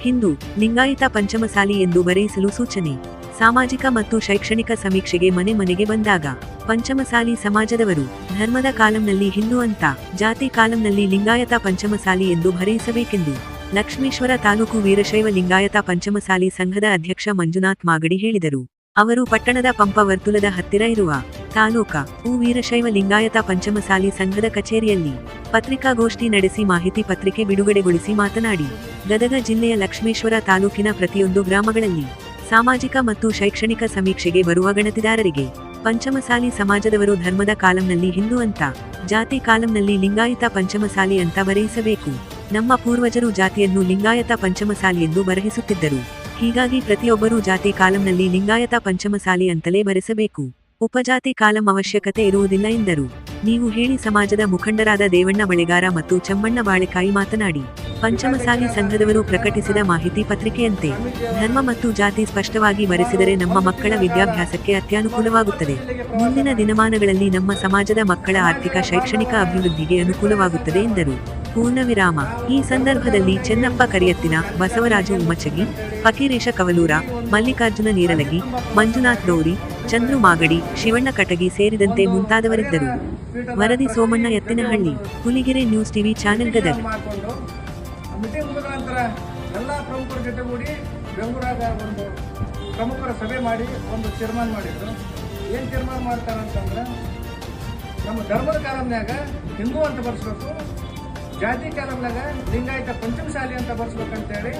ಹಿಂದೂ, ಲಿಂಗಾಯತ ಪಂಚಮಸಾಲಿ ಎಂದು ಬರೆಯಿಸಲು ಸೂಚನೆ. ಸಾಮಾಜಿಕ ಮತ್ತು ಶೈಕ್ಷಣಿಕ ಸಮೀಕ್ಷೆಗೆ ಮನೆ ಮನೆಗೆ ಬಂದಾಗ, ಪಂಚಮಸಾಲಿ ಸಮಾಜದವರು, ಧರ್ಮದ ಕಾಲಂನಲ್ಲಿ ಹಿಂದೂ ಅಂತ, ಜಾತಿ ಕಾಲಂನಲ್ಲಿ ಲಿಂಗಾಯತ ಪಂಚಮಸಾಲಿ ಎಂದು ಬರೆಯಿಸಬೇಕೆಂದು. ಲಕ್ಷ್ಮೇಶ್ವರ ತಾಲೂಕು ವೀರಶೈವ ಲಿಂಗಾಯತ ಪಂಚಮಸಾಲಿ ಸಂಘದ ಅಧ್ಯಕ್ಷ ಮಂಜುನಾಥ್ ಮಾಗಡಿ ಹೇಳಿದರು. ಅವರು ಪಟ್ಟಣದ ಪಂಪ ವರ್ತುಲದ ಹತ್ತಿರ ಇರುವ ತಾಲೂಕ, ಉ ವೀರಶೈವ ಲಿಂಗಾಯತ ಪಂಚಮಸಾಲಿ ಸಂಘದ ಕಚೇರಿಯಲ್ಲಿ ಪತ್ರಿಕಾಗೋಷ್ಠಿ ನಡೆಸಿ ಮಾಹಿತಿ ಪತ್ರಿಕೆ ಬಿಡುಗಡೆಗೊಳಿಸಿ ಮಾತನಾಡಿ, ಗದಗ ಜಿಲ್ಲೆಯ ಲಕ್ಷ್ಮೇಶ್ವರ ತಾಲೂಕಿನ ಪ್ರತಿಯೊಂದು ಗ್ರಾಮಗಳಲ್ಲಿ ಸಾಮಾಜಿಕ ಮತ್ತು ಶೈಕ್ಷಣಿಕ ಸಮೀಕ್ಷೆಗೆ ಬರುವ ಗಣತಿದಾರರಿಗೆ ಪಂಚಮಸಾಲಿ ಸಮಾಜದವರು ಧರ್ಮದ ಕಾಲಂನಲ್ಲಿ ಹಿಂದೂ ಅಂತ, ಜಾತಿ ಕಾಲಂನಲ್ಲಿ ಲಿಂಗಾಯತ ಪಂಚಮಸಾಲಿ ಅಂತ ಬರೆಯಿಸಬೇಕು. ನಮ್ಮ ಪೂರ್ವಜರು ಜಾತಿಯನ್ನು ಲಿಂಗಾಯತ ಪಂಚಮಸಾಲಿ ಎಂದು ಬರಹಿಸುತ್ತಿದ್ದರು ಹೀಗಾಗಿ ಪ್ರತಿಯೊಬ್ಬರೂ ಜಾತಿ ಕಾಲಂನಲ್ಲಿ ಲಿಂಗಾಯತ ಪಂಚಮಸಾಲಿ ಅಂತಲೇ ಬರೆಸಬೇಕು. ಉಪಜಾತಿ ಕಾಲಂ ಅವಶ್ಯಕತೆ ಇರುವುದಿಲ್ಲ ಎಂದರು. ನೀವು ಹೇಳಿ ಸಮಾಜದ ಮುಖಂಡರಾದ ದೇವಣ್ಣ ಬಳೆಗಾರ ಮತ್ತು ಚಮ್ಮಣ್ಣ ಬಾಳೆಕಾಯಿ ಮಾತನಾಡಿ. ಪಂಚಮಸಾಲಿ ಸಂಘದವರು ಪ್ರಕಟಿಸಿದ ಮಾಹಿತಿ ಪತ್ರಿಕೆಯಂತೆ, ಧರ್ಮ ಮತ್ತು ಜಾತಿ ಸ್ಪಷ್ಟವಾಗಿ ಬರೆಸಿದರೆ ನಮ್ಮ ಮಕ್ಕಳ ವಿದ್ಯಾಭ್ಯಾಸಕ್ಕೆ ಅತ್ಯನುಕೂಲವಾಗುತ್ತದೆ. ಮುಂದಿನ ದಿನಮಾನಗಳಲ್ಲಿ ನಮ್ಮ ಸಮಾಜದ ಮಕ್ಕಳ ಆರ್ಥಿಕ, ಶೈಕ್ಷಣಿಕ ಅಭಿವೃದ್ಧಿಗೆ ಅನುಕೂಲವಾಗುತ್ತದೆ ಎಂದರು. ಪೂರ್ಣ ವಿರಾಮ ಈ ಸಂದರ್ಭದಲ್ಲಿ ಚೆನ್ನಪ್ಪ ಕರಿಯತ್ತಿನ, ಬಸವರಾಜು ಉಮಚಗಿ, ಫಕೀರೇಶ ಕವಲೂರ, ಮಲ್ಲಿಕಾರ್ಜುನ ನೀರಲಗಿ, ಮಂಜುನಾಥ್ ಗೌರಿ ಚಂದ್ರು ಮಾಗಡಿ ಶಿವಣ್ಣ ಕಟಗಿ ಸೇರಿದಂತೆ ಮುಂತಾದವರಿದ್ದರು. ವರದಿ Somanna Ettinahalli, Huligere news TV channel Gadag. ಎಲ್ಲ ಪ್ರಮುಖರ ಜೊತೆಗೂಡಿ ಒಂದು ಪ್ರಮುಖರ ಸಭೆ ಮಾಡಿ ಒಂದು ತೀರ್ಮಾನ ಮಾಡಿದ್ರು ಏನು ತೀರ್ಮಾನ ಮಾಡ್ತಾರೆ ಅಂತಂದ್ರೆ ನಮ್ಮ ಧರ್ಮದ ಕಾಲಮ್ನಾಗ ಹಿಂದೂ ಅಂತ ಬರ್ಸ್ಬೇಕು, ಜಾತಿ ಕಾಲಮ್ನಾಗ ಲಿಂಗಾಯತ ಪಂಚಮಶಾಲಿ ಅಂತ ಬರ್ಸ್ಬೇಕಂತೇಳಿ